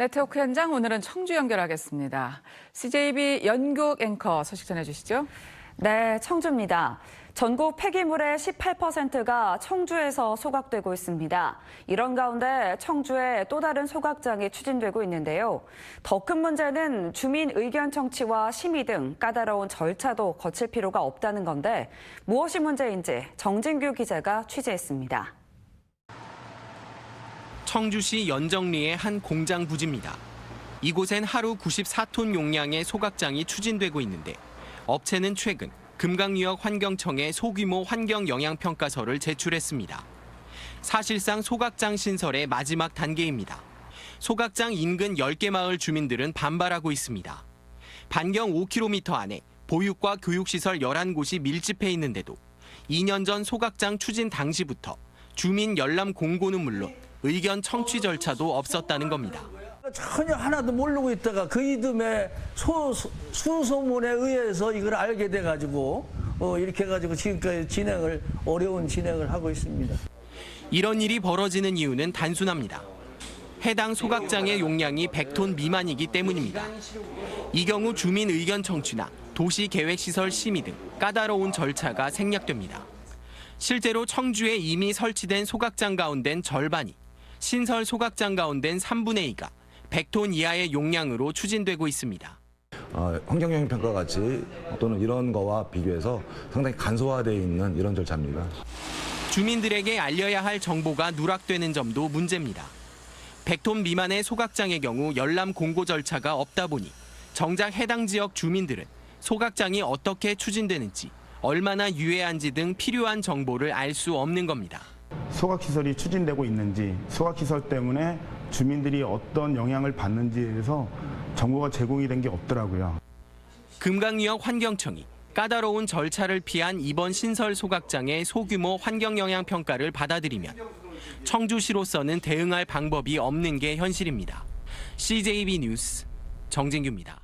네트워크 현장 오늘은 청주 연결하겠습니다. CJB 연극 앵커 소식 전해주시죠. 네, 청주입니다. 전국 폐기물의 18%가 청주에서 소각되고 있습니다. 이런 가운데 청주에 또 다른 소각장이 추진되고 있는데요. 더 큰 문제는 주민 의견 청취와 심의 등 까다로운 절차도 거칠 필요가 없다는 건데 무엇이 문제인지 정진규 기자가 취재했습니다. 청주시 연정리의 한 공장 부지입니다. 이곳엔 하루 94톤 용량의 소각장이 추진되고 있는데 업체는 최근 금강유역 환경청에 소규모 환경 영향 평가서를 제출했습니다. 사실상 소각장 신설의 마지막 단계입니다. 소각장 인근 10개 마을 주민들은 반발하고 있습니다. 반경 5km 안에 보육과 교육시설 11곳이 밀집해 있는데도 2년 전 소각장 추진 당시부터 주민 열람 공고는 물론 의견 청취 절차도 없었다는 겁니다. 전혀 하나도 모르고 있다가 그 이듬해 소, 수- 수소문에 의해서 이걸 알게 돼가지고 어, 이렇게 해가지고 지금까지 진행을 어려운 진행을 하고 있습니다. 이런 일이 벌어지는 이유는 단순합니다. 해당 소각장의 용량이 100톤 미만이기 때문입니다. 이 경우 주민 의견 청취나 도시 계획 시설 심의 등 까다로운 절차가 생략됩니다. 실제로 청주에 이미 설치된 소각장 가운데는 절반이 신설 소각장 가운데는 3분의 2가 100톤 이하의 용량으로 추진되고 있습니다. 어, 환경영향 평가 같이 또는 이런 거와 비교해서 상당히 간소화되어 있는 이런 절차입니다. 주민들에게 알려야 할 정보가 누락되는 점도 문제입니다. 100톤 미만의 소각장의 경우 열람 공고 절차가 없다 보니 정작 해당 지역 주민들은 소각장이 어떻게 추진되는지 얼마나 유해한지 등 필요한 정보를 알 수 없는 겁니다. 소각시설이 추진되고 있는지, 소각시설 때문에 주민들이 어떤 영향을 받는지에 대해서 정보가 제공이 된 게 없더라고요. 금강유역 환경청이 까다로운 절차를 피한 이번 신설 소각장의 소규모 환경 영향 평가를 받아들이면 청주시로서는 대응할 방법이 없는 게 현실입니다. CJB 뉴스 정진규입니다.